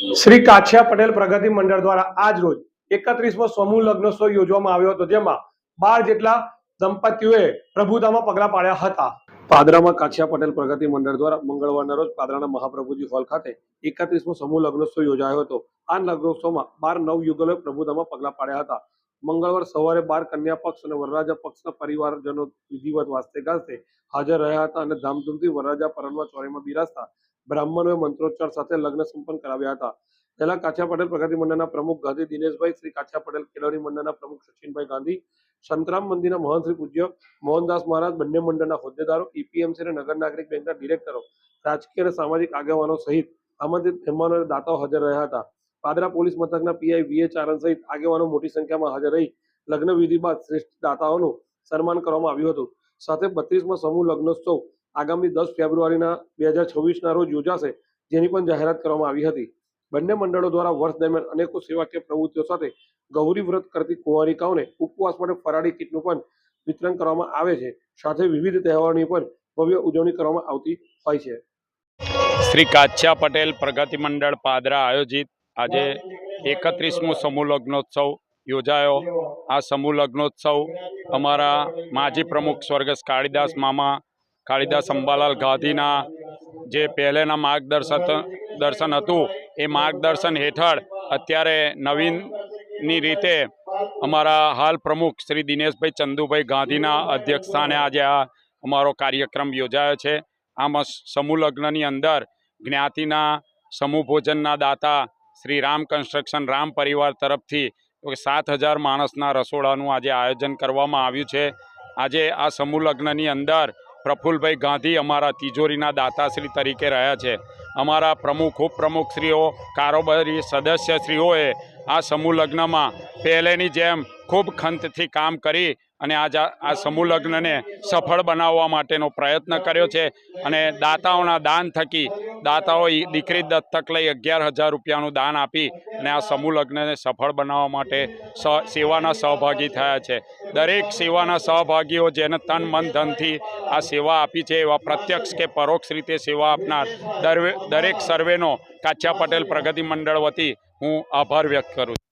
શ્રી કાછિયા પટેલ પ્રગતિ મંડળ દ્વારા આજ રોજ એકત્રીસમો સમૂહ લગ્નોત્સવ યોજવામાં આવ્યો હતો, જેમાં બાર જેટલા દંપતીઓએ પ્રભુતામાં પગલા પાડ્યા હતા. પાદરામાં કાછિયા પટેલ પ્રગતિ મંડળ દ્વારા મંગળવારના રોજ પાદરાના મહાપ્રભુજી હોલ ખાતે એકત્રીસમો સમૂહ લગ્નોત્સવ યોજાયો હતો. આ લગ્નોત્સવમાં બાર નવ યુગલોએ પ્રભુતામાં પગલા પાડ્યા હતા. મંગળવાર સવારે બાર કન્યા પક્ષ અને વરરાજા પક્ષના પરિવારજનો વિધિવત વાસ્તે ગાજતે હાજર રહ્યા હતા અને ધામધૂમથી વરરાજા પરણવા ચોરીમાં બિરાજતા બ્રાહ્મણોએ મંત્રોચ્ચાર સાથે લગ્ન સંપન્ન કરાવ્યા હતા. પહેલા કાછા પટેલ, પ્રગતિ મંડળના પ્રમુખ ગાંધી, દિનેશભાઈ, શ્રી કાછા પટેલ કેળવણી મંડળના પ્રમુખ સચિનભાઈ ગાંધી, સંતરામ મંદિરના મહંત શ્રી પૂજ્ય મોહનદાસ મહારાજ, બંને મંડળના હોદ્દેદારો ઈપીએમસી અને નગર નાગરિક બેંકના ડિરેક્ટરો, રાજકીય અને સામાજિક આગેવાનો સહિત આમંત્રિત મહેમાનો અને દાતાઓ હાજર રહ્યા હતા. પાદરા પોલીસ મથકના પીઆઈ વીએચ આનંદ સહિત આગેવાનો મોટી સંખ્યામાં હાજર રહી લગ્ન વિધિ બાદ શ્રેષ્ઠ દાતાઓનું સન્માન કરવામાં આવ્યું હતું. સાથે બત્રીસમાં સમૂહ લગ્નોત્સવ આગામી દસ ફેબ્રુઆરીના બે હજાર છવ્વીસના રોજ યોજાશે, જેની પણ જાહેરાત કરવામાં આવી હતી. બંને મંડળો દ્વારા વર્ષ દરમિયાન અનેકો સેવાકીય પ્રવૃત્તિઓ સાથે ગૌરી વ્રત કરતી કુંવારિકાઓને ઉપવાસ માટે ફરાળી કીટનું પણ વિતરણ કરવામાં આવે છે. સાથે વિવિધ તહેવારોની પણ ભવ્ય ઉજવણી કરવામાં આવતી હોય છે. શ્રી કાચ્યા પટેલ પ્રગતિ મંડળ પાદરા આયોજિત આજે એકત્રીસમો સમૂહ લગ્નોત્સવ યોજાયો. આ સમૂહ લગ્નોત્સવ અમારા માજી પ્રમુખ સ્વર્ગસ્થ કાળીદાસ મામા કાળીદાસ અંબાલાલ ગાંધીના જે પહેલેના માર્ગદર્શન દર્શન હતું, એ માર્ગદર્શન હેઠળ અત્યારે નવીનની રીતે અમારા હાલ પ્રમુખ શ્રી દિનેશભાઈ ચંદુભાઈ ગાંધીના અધ્યક્ષસ્થાને આજે આ અમારો કાર્યક્રમ યોજાયો છે. આમાં સમૂહ લગ્નની અંદર જ્ઞાતિના સમૂહ ભોજનના દાતા શ્રી રામ કન્સ્ટ્રક્શન રામ પરિવાર તરફથી સાત હજાર માણસના રસોડાનું આજે આયોજન કરવામાં આવ્યું છે. આજે આ સમૂહ લગ્નની અંદર પ્રફુલભાઈ ગાંધી અમારા તિજોરીના દાતાશ્રી તરીકે રહ્યા છે. અમારા પ્રમુખ, ઉપપ્રમુખશ્રીઓ, કારોબારી સદસ્યશ્રીઓએ આ સમૂહ લગ્નમાં પહેલેની જેમ ખૂબ ખંતથી કામ કરી અને આજ આ સમૂહ લગ્નને સફળ બનાવવા માટેનો પ્રયત્ન કર્યો છે અને દાતાઓના દાન થકી દાતાઓ દીકરી દત્તક લઈ અગિયાર હજાર રૂપિયાનું દાન આપી અને આ સમૂહ લગ્નને સફળ બનાવવા માટે સેવાના સહભાગી થયા છે. દરેક સેવાના સહભાગીઓ જેને તન, મન, ધનથી આ સેવા આપી છે એવા પ્રત્યક્ષ કે પરોક્ષ રીતે સેવા આપનાર દરેક સર્વેનો કાચ્યા પટેલ પ્રગતિ મંડળ વતી હું આભાર વ્યક્ત કરું છું.